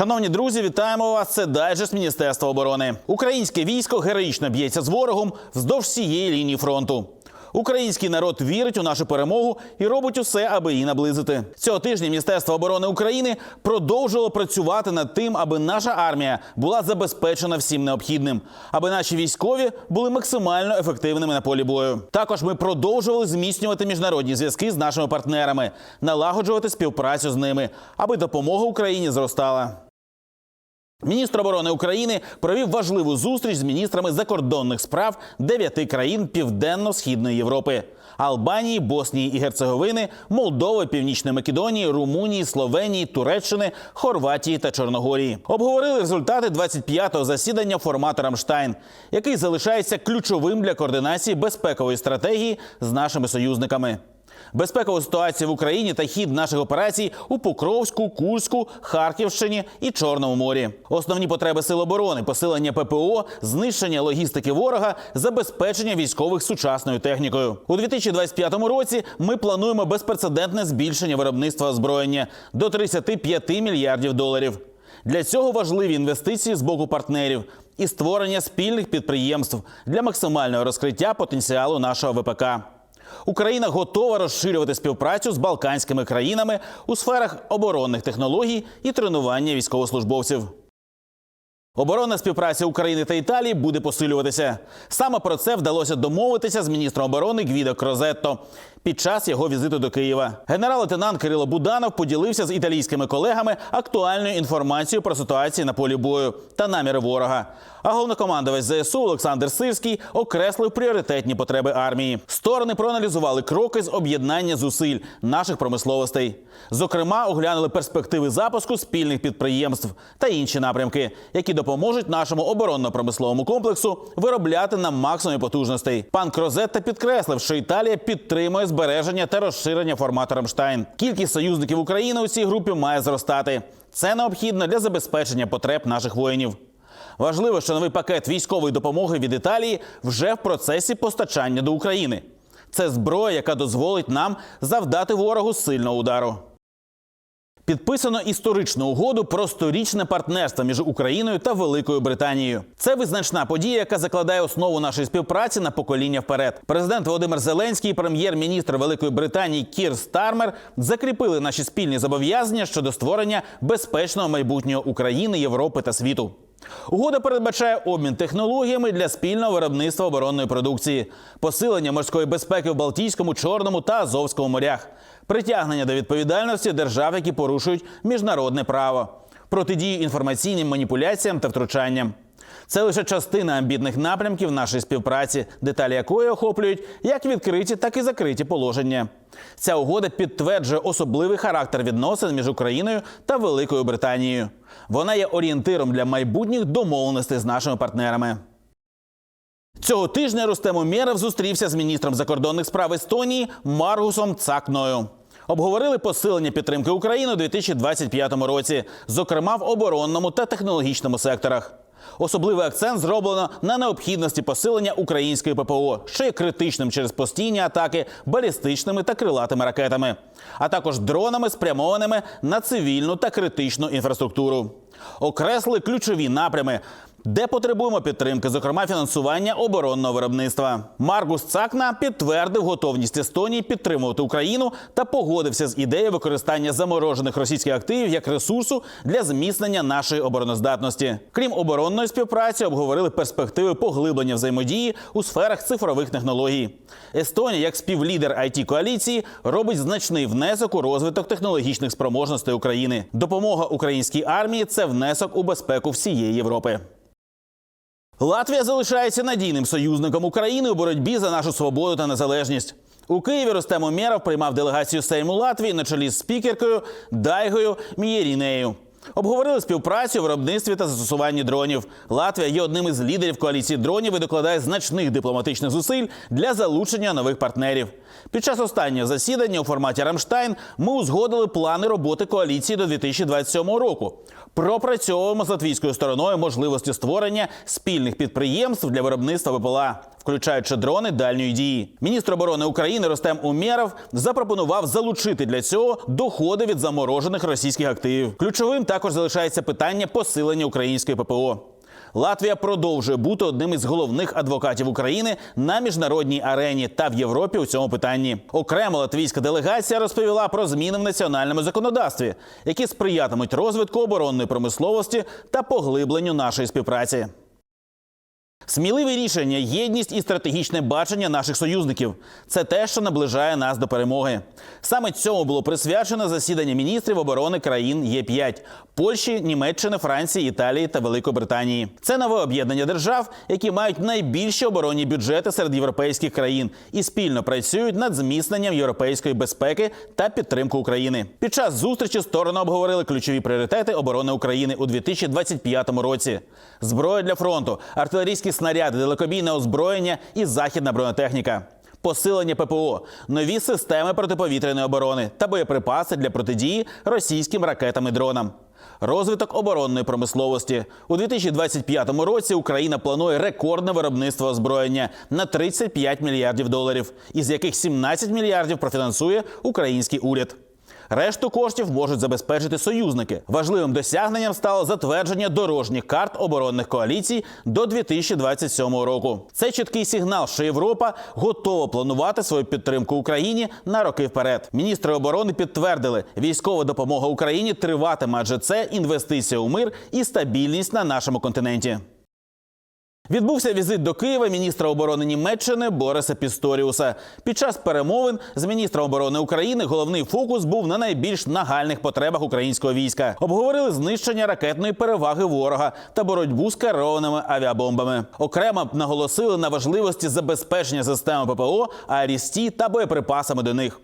Шановні друзі, вітаємо вас. Це дайджест Міністерства оборони. Українське військо героїчно б'ється з ворогом вздовж всієї лінії фронту. Український народ вірить у нашу перемогу і робить усе, аби її наблизити. Цього тижня Міністерство оборони України продовжило працювати над тим, аби наша армія була забезпечена всім необхідним, аби наші військові були максимально ефективними на полі бою. Також ми продовжували зміцнювати міжнародні зв'язки з нашими партнерами, налагоджувати співпрацю з ними, аби допомога Україні зростала. Міністр оборони України провів важливу зустріч з міністрами закордонних справ дев'яти країн Південно-Східної Європи: Албанії, Боснії і Герцеговини, Молдови, Північної Македонії, Румунії, Словенії, Туреччини, Хорватії та Чорногорії. Обговорили результати 25-го засідання формату Рамштайн, який залишається ключовим для координації безпекової стратегії з нашими союзниками. Безпекову ситуацію в Україні та хід наших операцій у Покровську, Курську, Харківщині і Чорному морі. Основні потреби сил оборони, посилення ППО, знищення логістики ворога, забезпечення військових сучасною технікою. У 2025 році ми плануємо безпрецедентне збільшення виробництва озброєння до 35 мільярдів доларів. Для цього важливі інвестиції з боку партнерів і створення спільних підприємств для максимального розкриття потенціалу нашого ВПК. Україна готова розширювати співпрацю з балканськими країнами у сферах оборонних технологій і тренування військовослужбовців. Оборонна співпраця України та Італії буде посилюватися. Саме про це вдалося домовитися з міністром оборони Гвідо Крозетто під час його візиту до Києва. Генерал-лейтенант Кирило Буданов поділився з італійськими колегами актуальною інформацією про ситуацію на полі бою та наміри ворога. А головнокомандувач ЗСУ Олександр Сирський окреслив пріоритетні потреби армії. Сторони проаналізували кроки з об'єднання зусиль наших промисловостей. Зокрема, оглянули перспективи запуску спільних підприємств та інші напрямки, які допоможуть нашому оборонно-промисловому комплексу виробляти на максимумі потужностей. Пан Крозетта підкреслив, що Італія підтримує збереження та розширення формату Рамштайн. Кількість союзників України у цій групі має зростати. Це необхідно для забезпечення потреб наших воїнів. Важливо, що новий пакет військової допомоги від Італії вже в процесі постачання до України. Це зброя, яка дозволить нам завдати ворогу сильного удару. Підписано історичну угоду про сторічне партнерство між Україною та Великою Британією. Це визначна подія, яка закладає основу нашої співпраці на покоління вперед. Президент Володимир Зеленський і прем'єр-міністр Великої Британії Кір Стармер закріпили наші спільні зобов'язання щодо створення безпечного майбутнього України, Європи та світу. Угода передбачає обмін технологіями для спільного виробництва оборонної продукції, посилення морської безпеки в Балтійському, Чорному та Азовському морях, притягнення до відповідальності держав, які порушують міжнародне право, протидію інформаційним маніпуляціям та втручанням. Це лише частина амбітних напрямків нашої співпраці, деталі якої охоплюють як відкриті, так і закриті положення. Ця угода підтверджує особливий характер відносин між Україною та Великою Британією. Вона є орієнтиром для майбутніх домовленостей з нашими партнерами. Цього тижня Рустем Умєров зустрівся з міністром закордонних справ Естонії Маргусом Цакною. Обговорили посилення підтримки України у 2025 році, зокрема в оборонному та технологічному секторах. Особливий акцент зроблено на необхідності посилення української ППО, що є критичним через постійні атаки балістичними та крилатими ракетами, а також дронами, спрямованими на цивільну та критичну інфраструктуру. Окресли ключові напрями. Де потребуємо підтримки, зокрема фінансування оборонного виробництва. Маргус Цакна підтвердив готовність Естонії підтримувати Україну та погодився з ідеєю використання заморожених російських активів як ресурсу для зміцнення нашої обороноздатності. Крім оборонної співпраці, обговорили перспективи поглиблення взаємодії у сферах цифрових технологій. Естонія, як співлідер it коаліції, робить значний внесок у розвиток технологічних спроможностей України. Допомога українській армії це внесок у безпеку всієї Європи. Латвія залишається надійним союзником України у боротьбі за нашу свободу та незалежність. У Києві Рустем Умєров приймав делегацію Сейму Латвії на чолі з спікеркою Дайгою Мієрінею. Обговорили співпрацю в виробництві та застосуванні дронів. Латвія є одним із лідерів коаліції дронів і докладає значних дипломатичних зусиль для залучення нових партнерів. Під час останнього засідання у форматі Рамштайн ми узгодили плани роботи коаліції до 2027 року. Пропрацьовуємо з латвійською стороною можливості створення спільних підприємств для виробництва ВПЛА. Включаючи дрони дальньої дії. Міністр оборони України Ростем Умєров запропонував залучити для цього доходи від заморожених російських активів. Ключовим також залишається питання посилення української ППО. Латвія продовжує бути одним із головних адвокатів України на міжнародній арені та в Європі у цьому питанні. Окремо латвійська делегація розповіла про зміни в національному законодавстві, які сприятимуть розвитку оборонної промисловості та поглибленню нашої співпраці. Сміливі рішення, єдність і стратегічне бачення наших союзників це те, що наближає нас до перемоги. Саме цьому було присвячено засідання міністрів оборони країн Є5 Польщі, Німеччини, Франції, Італії та Великобританії. Це нове об'єднання держав, які мають найбільші оборонні бюджети серед європейських країн і спільно працюють над зміцненням європейської безпеки та підтримку України. Під час зустрічі сторони обговорили ключові пріоритети оборони України у 2025 році: зброя для фронту, артилерійські снаряди, далекобійне озброєння і західна бронетехніка. Посилення ППО, нові системи протиповітряної оборони та боєприпаси для протидії російським ракетам і дронам. Розвиток оборонної промисловості у 2025 році Україна планує рекордне виробництво озброєння на 35 мільярдів доларів, із яких 17 мільярдів профінансує український уряд. Решту коштів можуть забезпечити союзники. Важливим досягненням стало затвердження дорожніх карт оборонних коаліцій до 2027 року. Це чіткий сигнал, що Європа готова планувати свою підтримку Україні на роки вперед. Міністри оборони підтвердили, військова допомога Україні триватиме, адже це інвестиція у мир і стабільність на нашому континенті. Відбувся візит до Києва міністра оборони Німеччини Бориса Пісторіуса. Під час перемовин з міністром оборони України головний фокус був на найбільш нагальних потребах українського війська. Обговорили знищення ракетної переваги ворога та боротьбу з керованими авіабомбами. Окремо наголосили на важливості забезпечення системи ППО, АРІСТі та боєприпасами до них.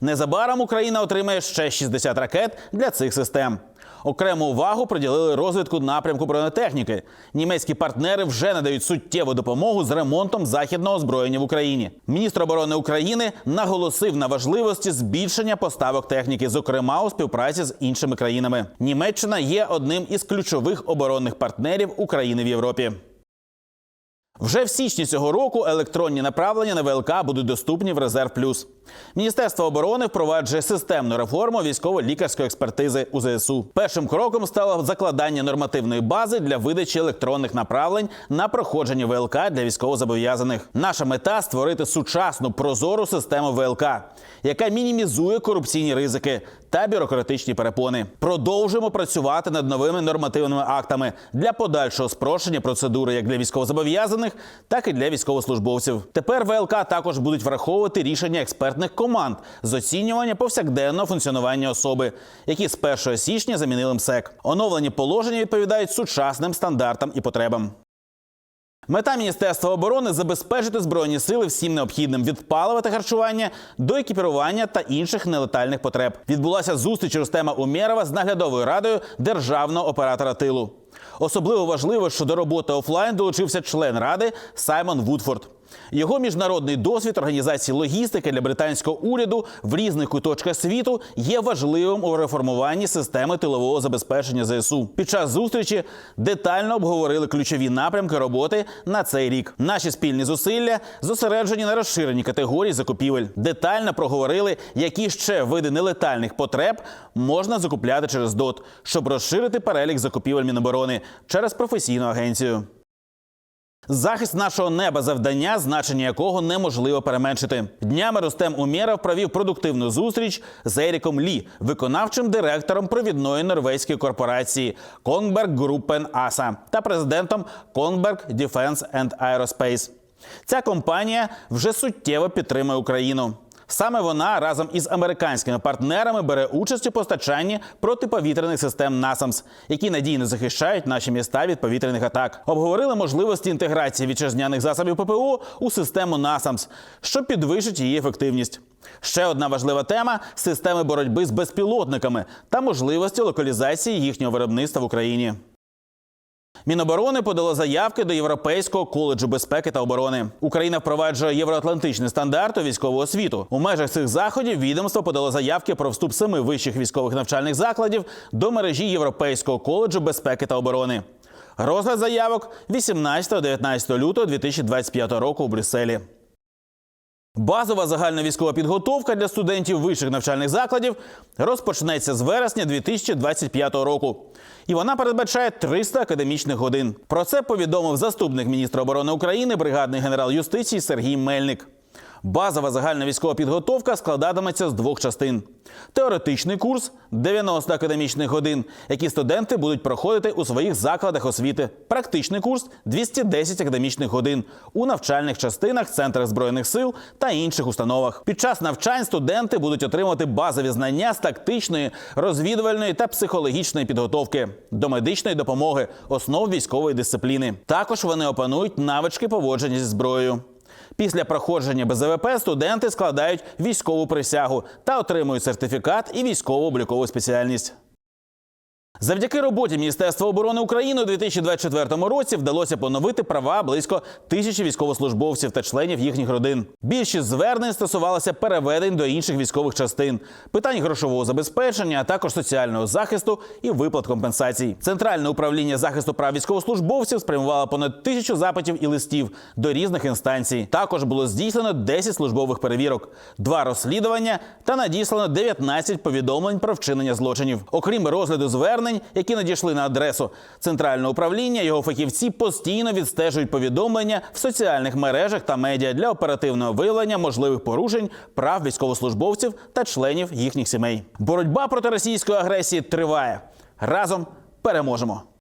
Незабаром Україна отримає ще 60 ракет для цих систем. Окрему увагу приділили розвитку напрямку бронетехніки. Німецькі партнери вже надають суттєву допомогу з ремонтом західного озброєння в Україні. Міністр оборони України наголосив на важливості збільшення поставок техніки, зокрема у співпраці з іншими країнами. Німеччина є одним із ключових оборонних партнерів України в Європі. Вже в січні цього року електронні направлення на ВЛК будуть доступні в Резерв Плюс. Міністерство оборони впроваджує системну реформу військово-лікарської експертизи у ЗСУ. Першим кроком стало закладання нормативної бази для видачі електронних направлень на проходження ВЛК для військовозобов'язаних. Наша мета створити сучасну прозору систему ВЛК, яка мінімізує корупційні ризики та бюрократичні перепони. Продовжуємо працювати над новими нормативними актами для подальшого спрощення процедури як для військовозобов'язаних, так і для військовослужбовців. Тепер ВЛК також будуть враховувати рішення експертних команд з оцінювання повсякденного функціонування особи, які з 1 січня замінили МСЕК. Оновлені положення відповідають сучасним стандартам і потребам. Мета Міністерства оборони забезпечити збройні сили всім необхідним від палива та харчування до екіпірування та інших нелетальних потреб. Відбулася зустріч Рустема Умєрова з наглядовою радою державного оператора тилу. Особливо важливо, що до роботи офлайн долучився член ради Саймон Вудфорд. Його міжнародний досвід організації логістики для британського уряду в різних куточках світу є важливим у реформуванні системи тилового забезпечення ЗСУ. Під час зустрічі детально обговорили ключові напрямки роботи на цей рік. Наші спільні зусилля зосереджені на розширенні категорій закупівель. Детально проговорили, які ще види нелетальних потреб можна закупляти через ДОТ, щоб розширити перелік закупівель Міноборони через професійну агенцію. Захист нашого неба завдання, значення якого неможливо переменшити. Днями Рустем Умєров провів продуктивну зустріч з Еріком Лі, виконавчим директором провідної норвезької корпорації Конберг Gruppen Аса та президентом Конберг Defense and Aerospace. Ця компанія вже суттєво підтримує Україну. Саме вона разом із американськими партнерами бере участь у постачанні протиповітряних систем NASAMS, які надійно захищають наші міста від повітряних атак. Обговорили можливості інтеграції вітчизняних засобів ППО у систему NASAMS, що підвищить її ефективність. Ще одна важлива тема системи боротьби з безпілотниками та можливості локалізації їхнього виробництва в Україні. Міноборони подало заявки до Європейського коледжу безпеки та оборони. Україна впроваджує євроатлантичний стандарт у військову освіту. У межах цих заходів відомство подало заявки про вступ семи вищих військових навчальних закладів до мережі Європейського коледжу безпеки та оборони. Розгляд заявок 18-19 лютого 2025 року у Брюсселі. Базова загальна військова підготовка для студентів вищих навчальних закладів розпочнеться з вересня 2025 року. І вона передбачає 300 академічних годин. Про це повідомив заступник міністра оборони України, бригадний генерал юстиції Сергій Мельник. Базова загальна військова підготовка складатиметься з двох частин: теоретичний курс 90 академічних годин, які студенти будуть проходити у своїх закладах освіти. Практичний курс 210 академічних годин у навчальних частинах, центрах збройних сил та інших установах. Під час навчань студенти будуть отримувати базові знання з тактичної, розвідувальної та психологічної підготовки до медичної допомоги, основ військової дисципліни. Також вони опанують навички поводження зі зброєю. Після проходження БЗВП студенти складають військову присягу та отримують сертифікат і військово облікову спеціальність. Завдяки роботі Міністерства оборони України у 2024 році вдалося поновити права близько тисячі військовослужбовців та членів їхніх родин. Більшість звернень стосувалося переведень до інших військових частин, питань грошового забезпечення, а також соціального захисту і виплат компенсацій. Центральне управління захисту прав військовослужбовців спрямувало понад тисячу запитів і листів до різних інстанцій. Також було здійснено 10 службових перевірок, два розслідування та надіслано 19 повідомлень про вчинення злочинів. Окрім розгляду звернень, які надійшли на адресу центрального управління, його фахівці постійно відстежують повідомлення в соціальних мережах та медіа для оперативного виявлення можливих порушень прав військовослужбовців та членів їхніх сімей. Боротьба проти російської агресії триває разом. Переможемо.